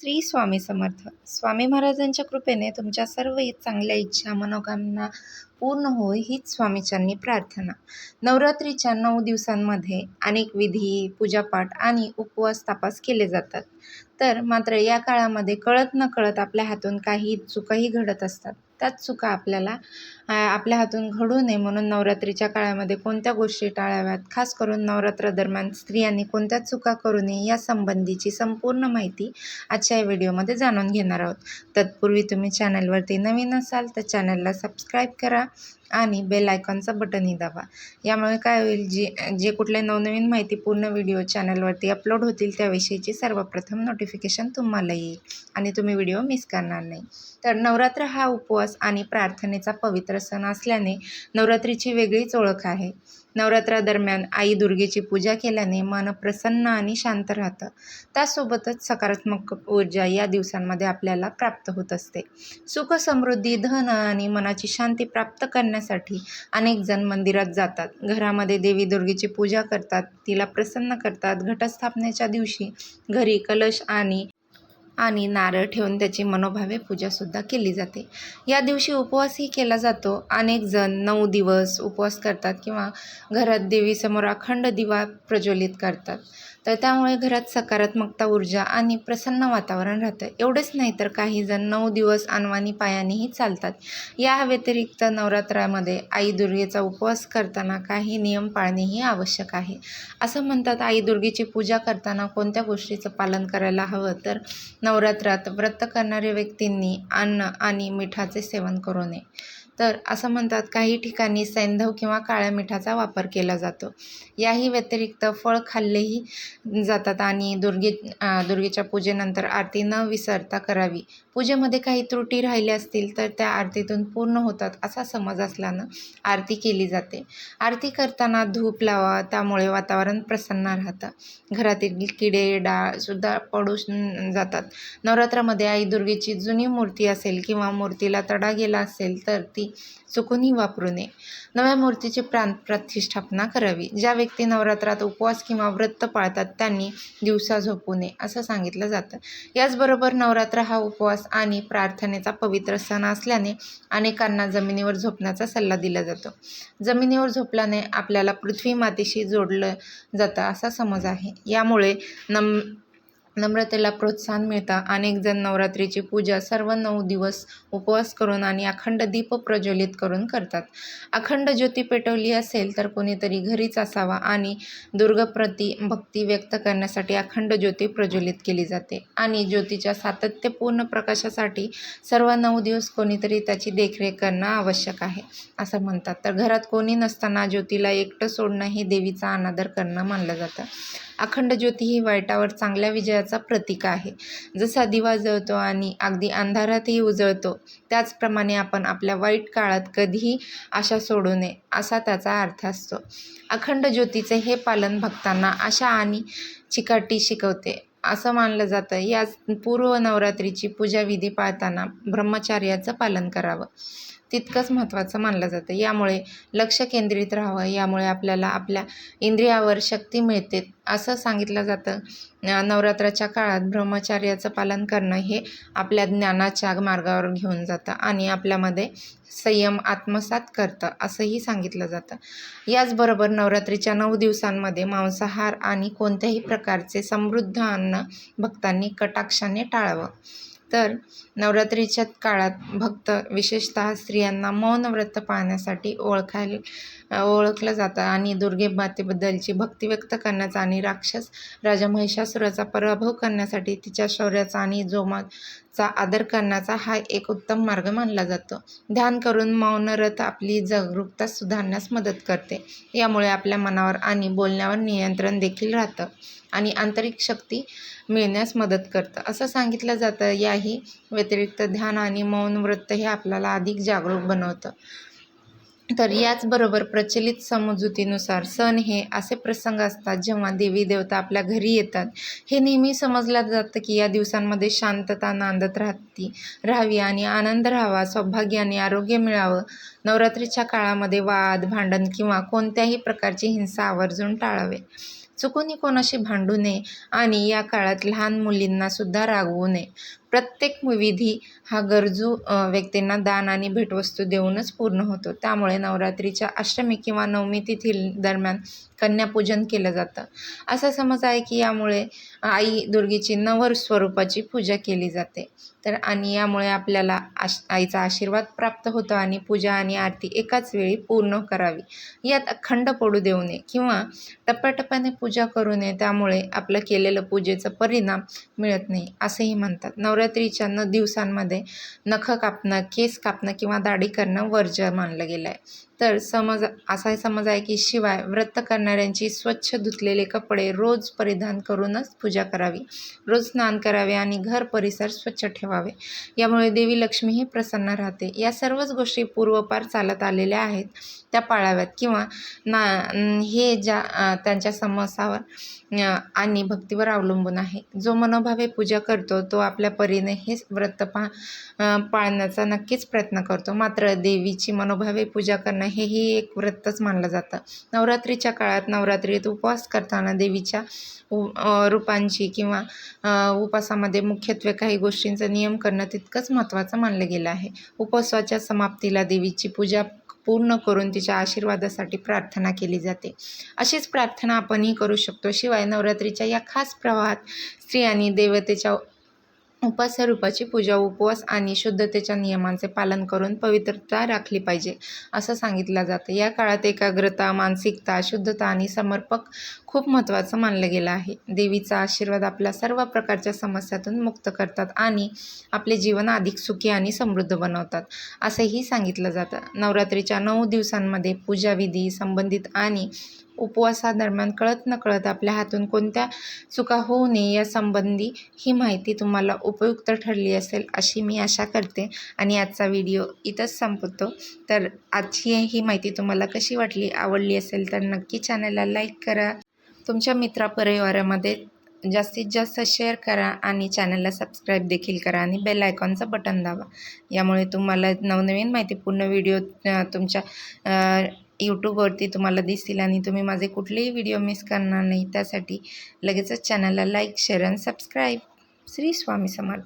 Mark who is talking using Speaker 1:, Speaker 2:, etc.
Speaker 1: श्री स्वामी समर्थ. स्वामी महाराजांच्या कृपेने तुमच्या सर्व चांगल्या इच्छा मनोकामना पूर्ण होय हीच स्वामीच्यांनी प्रार्थना. नवरात्रीच्या नऊ दिवसांमध्ये अनेक विधी पूजापाठ आणि उपवास तापास केले जातात. तर मात्र या काळामध्ये कळत न कळत आपल्या हातून काही चुकाही घडत असतात. त्याच चुका आपल्याला आपल्या हातून घडू नये म्हणून नवरात्रीच्या काळामध्ये कोणत्या गोष्टी टाळाव्यात? खास करून नवरात्र दरम्यान स्त्रियांनी कोणत्या चुका करू नये या संबंधीची संपूर्ण माहिती आजच्या या व्हिडिओमध्ये जाणून घेणार आहोत. तत्पूर्वी तुम्ही चॅनलवरती नवीन असाल तर चॅनलला सबस्क्राईब करा आणि बेल आयकॉनचं बटनही दाबा. यामुळे काय होईल जे जे कुठले नवनवीन माहिती पूर्ण व्हिडिओ चॅनलवरती अपलोड होतील त्याविषयीची सर्वप्रथम नोटिफिकेशन तुम्हाला येईल आणि तुम्ही व्हिडिओ मिस करणार नाही. तर नवरात्र हा उपवास आणि प्रार्थनेचा पवित्र सण असल्याने नवरात्रीची वेगळीच ओळख आहे. नवरात्रादरम्यान आई दुर्गेची पूजा केल्याने मन प्रसन्न आणि शांत राहतं. त्यासोबतच सकारात्मक ऊर्जा या दिवसांमध्ये आपल्याला प्राप्त होत असते. सुख समृद्धी धन आणि मनाची शांती प्राप्त करण्यासाठी अनेक जण मंदिरात जातात. घरामध्ये देवी दुर्गेची पूजा करतात. तिला प्रसन्न करतात. घटस्थापनेच्या दिवशी घरी कलश आणि आणि नारळ ठेवून त्याची मनोभावे पूजासुद्धा केली जाते. या दिवशी उपवासही केला जातो. अनेक जण नऊ दिवस उपवास करतात किंवा घरात देवीसमोर अखंड दिवा प्रज्वलित करतात. तर त्यामुळे घरात सकारात्मकता ऊर्जा आणि प्रसन्न वातावरण राहतं. एवढंच नाही तर काही जण नऊ दिवस अनवाणी पायानेही चालतात. या व्यतिरिक्त नवरात्रामध्ये आई दुर्गेचा उपवास करताना काही नियम पाळणेही आवश्यक आहे. असं म्हणतात आई दुर्गेची पूजा करताना कोणत्या गोष्टीचं पालन करायला हवं? तर नवरात्रात व्रत करणाऱ्या व्यक्तींनी अन्न आणि मिठाचे सेवन करू नये. तर असं म्हणतात काही ठिकाणी सैंधव किंवा काळ्या मिठाचा वापर केला जातो. याही व्यतिरिक्त फळ खाल्लेही जातात आणि दुर्गे दुर्गेच्या पूजेनंतर आरती न विसरता करावी. पूजेमध्ये काही त्रुटी राहिल्या असतील तर त्या आरतीतून पूर्ण होतात असा समज असल्यानं आरती केली जाते. आरती करताना धूप लावा त्यामुळे वातावरण प्रसन्न राहतं. घरातील किडे डाळसुद्धा पडू जातात. नवरात्रामध्ये आई दुर्गेची जुनी मूर्ती असेल किंवा मूर्तीला तडा गेला असेल तर ती चुकूनही वापरू नये. नव्या मूर्तीची प्राण प्रतिष्ठापना करावी. ज्या व्यक्ती नवरात्रात उपवास किंवा व्रत पाळतात त्यांनी दिवसा झोपू नये असं सांगितलं जातं. याचबरोबर नवरात्र हा उपवास आणि प्रार्थनेचा पवित्र सण असल्याने अनेकांना जमिनीवर झोपण्याचा सल्ला दिला जातो. जमिनीवर झोपल्याने आपल्याला पृथ्वी मातेशी जोडलं जातं असा समज आहे. यामुळे नम नम्रतेला प्रोत्साहन मिळतं. अनेक जण नवरात्रीची पूजा सर्व नऊ दिवस उपवास करून आणि अखंड दीप प्रज्वलित करून करतात. अखंड ज्योती पेटवली असेल तर कोणीतरी घरीच असावा आणि दुर्गप्रती भक्ती व्यक्त करण्यासाठी अखंड ज्योती प्रज्वलित केली जाते. आणि ज्योतीच्या सातत्यपूर्ण प्रकाशासाठी सर्व नऊ दिवस कोणीतरी त्याची देखरेख करणं आवश्यक आहे असं म्हणतात. तर घरात कोणी नसताना ज्योतीला एकटं सोडणं हे देवीचा अनादर करणं मानलं जातं. अखंड ज्योती ही वाईटावर चांगल्या विजयाचा प्रतीक आहे. जसा दिवा जळतो आणि अगदी अंधारातही उजळतो त्याचप्रमाणे आपण आपल्या वाईट काळात कधीही आशा सोडू नये असा त्याचा अर्थ असतो. अखंड ज्योतीचे हे पालन भक्तांना आशा आणि चिकाटी शिकवते. असं मानलं जातं या पूर्व नवरात्रीची पूजाविधी पाळताना ब्रह्मचार्याचं पालन करावं. तितकंच महत्त्वाचं मानलं जातं. यामुळे लक्ष केंद्रित राहावं यामुळे आपल्याला आपल्या इंद्रियावर शक्ती मिळते. असं सांगितलं जातं. नवरात्राच्या काळात ब्रह्मचार्याचं पालन करणं हे आपल्या ज्ञानाच्या मार्गावर घेऊन जातं आणि आपल्यामध्ये संयम आत्मसात करतं असंही सांगितलं जातं. याचबरोबर नवरात्रीच्या नऊ दिवसांमध्ये मांसाहार आणि कोणत्याही प्रकारचे समृद्ध अन्न भक्तांनी कटाक्षाने टाळावं. तर नवरात्रीच्या काळात भक्त विशेषतः स्त्रियांना मौन व्रत पाळण्यासाठी ओळखायला ओळखलं जातं आणि दुर्गे मातेबद्दलची भक्ती व्यक्त करण्याचा आणि राक्षस राजा महिषासुराचा पराभव करण्यासाठी तिच्या शौर्याचा आणि चा आदर करण्याचा हा एक उत्तम मार्ग मानला जातो. ध्यान करून मौनरथ आपली जागरूकता सुधारण्यास मदत करते. यामुळे आपल्या मनावर आणि बोलण्यावर नियंत्रण देखील राहतं आणि आंतरिक शक्ती मिळण्यास मदत करतं. असं सांगितलं जातं याही व्यतिरिक्त ध्यान आणि मौन व्रत हे आपल्याला अधिक जागरूक बनवतं. तर याचबरोबर प्रचलित समजुतीनुसार सण हे असे प्रसंग असतात जेव्हा देवी देवता आपल्या घरी येतात. हे नेहमी समजलं जातं की या दिवसांमध्ये शांतता नांदत राहती. राहावी आणि आनंद राहावा सौभाग्य आणि आरोग्य मिळावं. नवरात्रीच्या काळामध्ये वाद भांडण किंवा कोणत्याही प्रकारची हिंसा आवर्जून टाळावे. चुकूनही कोणाशी भांडू नये आणि या काळात लहान मुलींनासुद्धा रागवू नये. प्रत्येक विधी हा गरजू व्यक्तींना दान आणि भेटवस्तू देऊनच पूर्ण होतो. त्यामुळे नवरात्रीच्या अष्टमी किंवा नवमी तिथी दरम्यान कन्यापूजन केलं जातं. असा समज आहे की यामुळे आई दुर्गेची नवर स्वरूपाची पूजा केली जाते. तर आणि यामुळे आपल्याला आश आईचा आशीर्वाद प्राप्त होतो आणि पूजा आणि आरती एकाच वेळी पूर्ण करावी. यात अखंड पडू देऊ नये किंवा टप्प्याटप्प्याने पूजा करू नये त्यामुळे आपलं केलेलं पूजेचा परिणाम मिळत नाही असेही म्हणतात. नवरात्रीच्या न दिवसांमध्ये नखं कापणं केस कापणं किंवा दाढी करणं वर्ज्य मानलं गेलं आहे तर समज असा समज आहे की शिवाय व्रत करणाऱ्यांची स्वच्छ धुतलेले कपडे रोज परिधान करूनच पूजा करावी. रोज स्नान करावे आणि घर परिसर स्वच्छ ठेवावे. यामुळे देवी लक्ष्मीही प्रसन्न राहते. या सर्वच गोष्टी पूर्वपार चालत आलेल्या आहेत त्या पाळाव्यात. किंवा ना हे ज्या त्यांच्या समसावर आणि भक्तीवर अवलंबून आहे. जो मनोभावे पूजा करतो तो आपल्या परीने हे व्रत पा पाळण्याचा नक्कीच प्रयत्न करतो. मात्र देवीची मनोभावे पूजा करणं हेही एक व्रतच मानलं जातं. नवरात्रीच्या काळात नवरात्रीत उपवास करताना देवीच्या रूपांची किंवा उपवासामध्ये मुख्यत्वे काही गोष्टींचा नियम करणं तितकंच महत्त्वाचं मानलं गेलं आहे. उपवासाच्या समाप्तीला देवीची पूजा पूर्ण करून तिच्या आशीर्वादासाठी प्रार्थना केली जाते. अशीच प्रार्थना आपणही करू शकतो. शिवाय नवरात्रीच्या या खास प्रवाहात स्त्रियांनी देवतेच्या रूपाची पूजा उपवास आणि शुद्धतेच्या नियमांचे पालन करून पवित्रता राखली पाहिजे असं सांगितलं जातं. या काळात एकाग्रता मानसिकता शुद्धता आणि समर्पक खूप महत्त्वाचं मानलं गेलं आहे. देवीचा आशीर्वाद आपल्या सर्व प्रकारच्या समस्यातून मुक्त करतात आणि आपले जीवन अधिक सुखी आणि समृद्ध बनवतात असंही सांगितलं जातं. नवरात्रीच्या नऊ दिवसांमध्ये पूजाविधी संबंधित आणि उपवासादरम्यान कळत नकळत आपल्या हातून कोणत्या चुका होऊ नये यासंबंधी ही माहिती तुम्हाला उपयुक्त ठरली असेल अशी मी आशा करते. आणि आजचा व्हिडिओ इथंच संपतो तर आजची ही माहिती तुम्हाला कशी वाटली आवडली असेल तर नक्की चॅनलला लाईक करा. तुमच्या मित्रापरिवारामध्ये जास्तीत जास्त शेअर करा आणि चॅनलला सबस्क्राईब देखील करा आणि बेल आयकॉनचं बटन दाबा. यामुळे तुम्हाला नवनवीन माहितीपूर्ण व्हिडिओ तुमच्या यूट्यूबवरती तुम्हाला दिसतील आणि तुम्ही माझे कुठलेही व्हिडिओ मिस करणार नाही त्यासाठी लगेचच चॅनलला लाईक शेअर आणि सबस्क्राईब श्री स्वामी समर्थ.